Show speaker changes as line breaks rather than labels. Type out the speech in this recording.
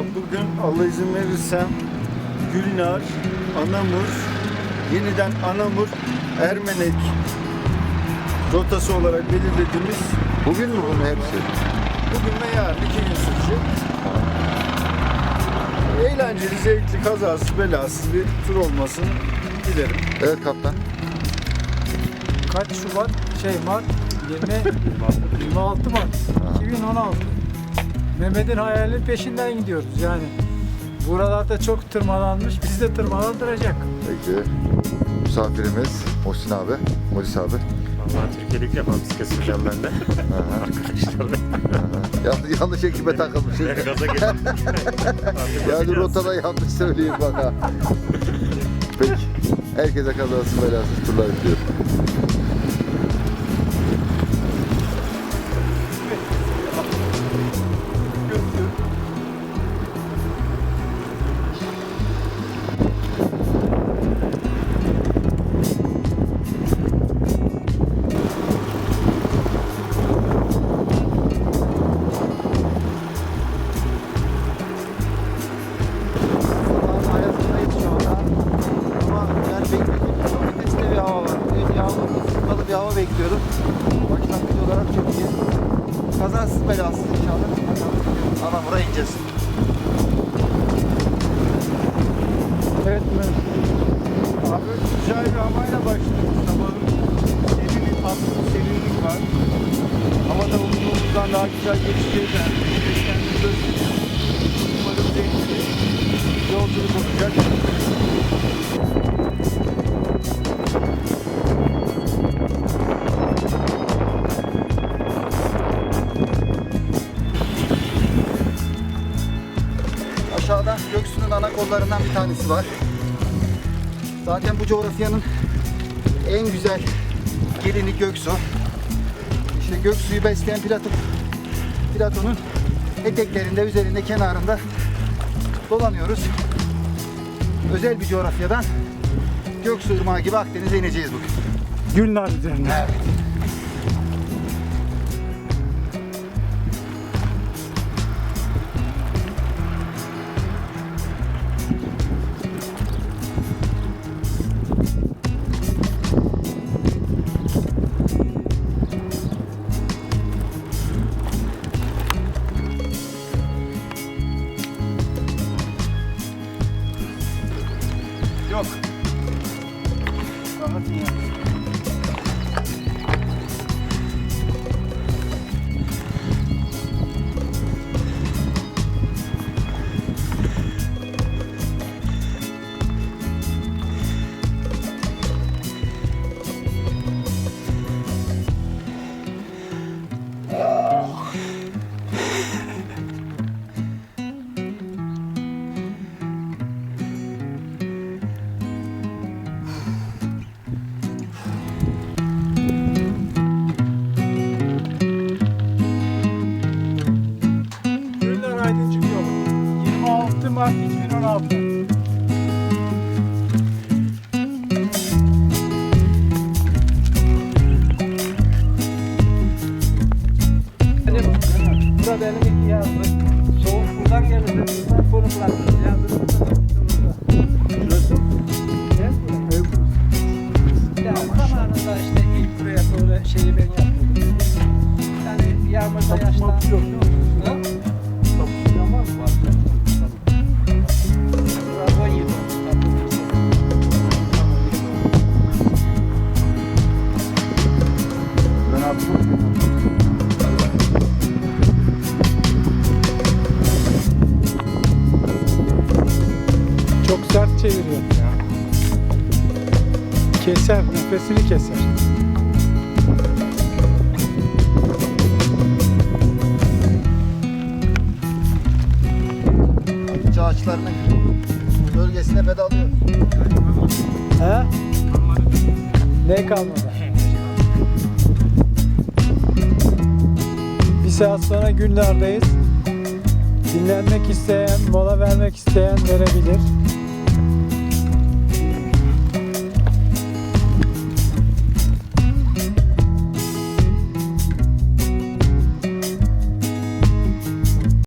Abi bugün Allah izin verirse Gülnar, Anamur, yeniden Anamur, Ermenek rotası olarak belirlediğimiz
Bugün mü bunun hepsi?
bugün ve yarın iki gün sürecek. Eğlenceli, zevkli, kazasız, belasız bir tur olmasını dilerim.
Evet kaptan.
Kaç Şubat? Şey Mart 20 26 Mart 2016. Mehmet'in hayalinin peşinden gidiyoruz yani. Buralarda çok tırmalanmış, bizi de tırmalandıracak.
Peki. Misafirimiz Muhsin abi. Mulis abi.
Vallahi Türkiye'de ilk defa bisiklet süreceğim ben de. Arkadaşlarla.
yanlış, yanlış ekibe takılmışız.
Ben gaza geldim.
Yani rotada yanlış söyleyeyim bak ha. Peki. Herkese kazasız belasız turlar diliyorum.
Yani ötesinde bir hava var. Bir yağmur, ısıtmalı bir hava bekliyorum. Başlangıç olarak çok iyi. Kazasız belasız inşallah. Gidiyoruz. Anamur'a ineceğiz.
Evet Mehmet.
Abi güzel bir havayla başladık. Sabahın serin tatlı bir serinlik var. Havada umduğumuzdan daha güzel geçeceği de kendini gösteriyor. Umarım zevkli yolculuk olacak.
Aşağıda Göksu'nun ana kollarından bir tanesi var. Zaten bu coğrafyanın en güzel gelini Göksu. İşte Göksu'yu besleyen Platon, Platon'un eteklerinde, üzerinde, kenarında dolanıyoruz. Özel bir coğrafyadan Göksu Irmağı gibi Akdeniz'e ineceğiz bugün.
Gülnar üzerinde.
Evet.
Yok. Rahatın ya.
Yazdım. Soğuk buradan bunu bıraktım. Yazdım. Şurası? Burası. Ya zamanında işte ilk buraya böyle şeyi ben yaptım. Yani yağmurda yaşlandı. Çeviriyor ya. Keser, nefesini keser.
Ağaç ağaçlarının bölgesine pedalıyoruz.
He? Ne kalmadı? Bir saat sonra Gülnar'dayız. Dinlenmek isteyen, mola vermek isteyen verebilir.